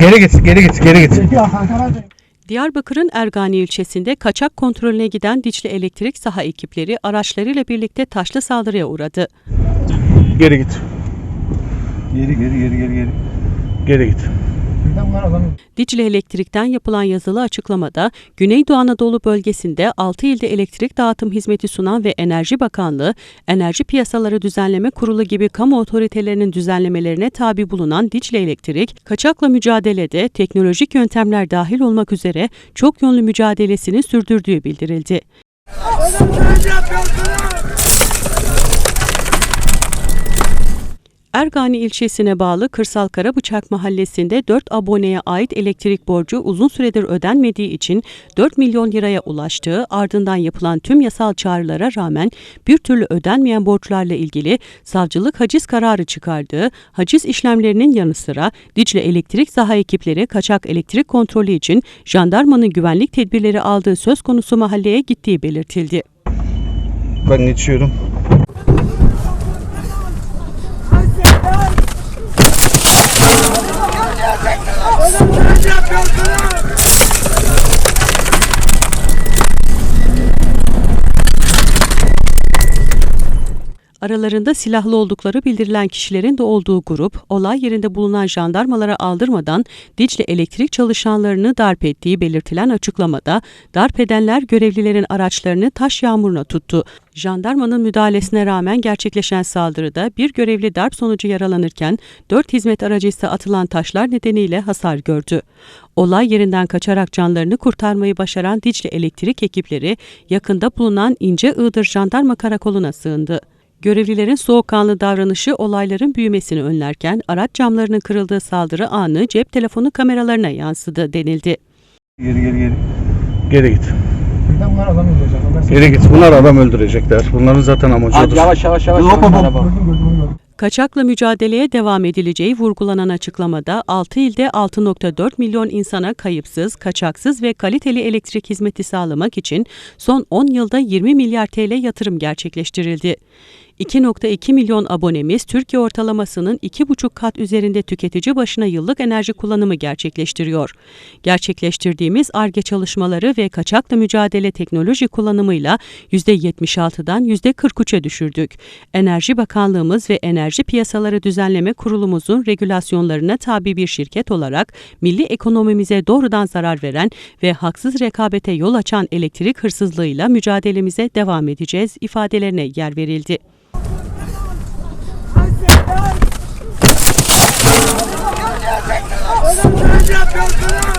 Geri git, geri git, geri git. Diyarbakır'ın Ergani ilçesinde kaçak kontrolüne giden Dicle Elektrik saha ekipleri araçlarıyla birlikte taşlı saldırıya uğradı. Geri git. Geri, geri, geri, geri, geri. Geri git. Dicle Elektrik'ten yapılan yazılı açıklamada Güneydoğu Anadolu bölgesinde 6 ilde elektrik dağıtım hizmeti sunan ve Enerji Bakanlığı, Enerji Piyasaları Düzenleme Kurulu gibi kamu otoritelerinin düzenlemelerine tabi bulunan Dicle Elektrik, kaçakla mücadelede teknolojik yöntemler dahil olmak üzere çok yönlü mücadelesini sürdürdüğü bildirildi. Ergani ilçesine bağlı Kırsal Karabıçak mahallesinde 4 aboneye ait elektrik borcu uzun süredir ödenmediği için 4 milyon liraya ulaştığı ardından yapılan tüm yasal çağrılara rağmen bir türlü ödenmeyen borçlarla ilgili savcılık haciz kararı çıkardığı haciz işlemlerinin yanı sıra Dicle Elektrik saha ekipleri kaçak elektrik kontrolü için jandarmanın güvenlik tedbirleri aldığı söz konusu mahalleye gittiği belirtildi. Ben geçiyorum. Aralarında silahlı oldukları bildirilen kişilerin de olduğu grup, olay yerinde bulunan jandarmalara aldırmadan Dicle elektrik çalışanlarını darp ettiği belirtilen açıklamada, darp edenler görevlilerin araçlarını taş yağmuruna tuttu. Jandarmanın müdahalesine rağmen gerçekleşen saldırıda bir görevli darp sonucu yaralanırken dört hizmet aracı ise atılan taşlar nedeniyle hasar gördü. Olay yerinden kaçarak canlarını kurtarmayı başaran Dicle elektrik ekipleri yakında bulunan İnce Iğdır Jandarma Karakolu'na sığındı. Görevlilerin soğukkanlı davranışı olayların büyümesini önlerken araç camlarının kırıldığı saldırı anı cep telefonu kameralarına yansıdı denildi. Geri, geri, geri. Geri git. Bunlar adam öldürecek. Ben Geri git. Bunlar adam öldürecekler. Bunların zaten amacı Hadi odur. yavaş yavaş yavaş. Hop, hop, yavaş hop. Kaçakla mücadeleye devam edileceği vurgulanan açıklamada 6 ilde 6.4 milyon insana kayıpsız, kaçaksız ve kaliteli elektrik hizmeti sağlamak için son 10 yılda 20 milyar TL yatırım gerçekleştirildi. 2.2 milyon abonemiz Türkiye ortalamasının 2,5 kat üzerinde tüketici başına yıllık enerji kullanımı gerçekleştiriyor. Gerçekleştirdiğimiz ARGE çalışmaları ve kaçakla mücadele teknoloji kullanımıyla %76'dan %43'e düşürdük. Enerji Bakanlığımız ve Enerji Piyasaları Düzenleme Kurulumuzun regülasyonlarına tabi bir şirket olarak milli ekonomimize doğrudan zarar veren ve haksız rekabete yol açan elektrik hırsızlığıyla mücadelemize devam edeceğiz ifadelerine yer verildi. campeão do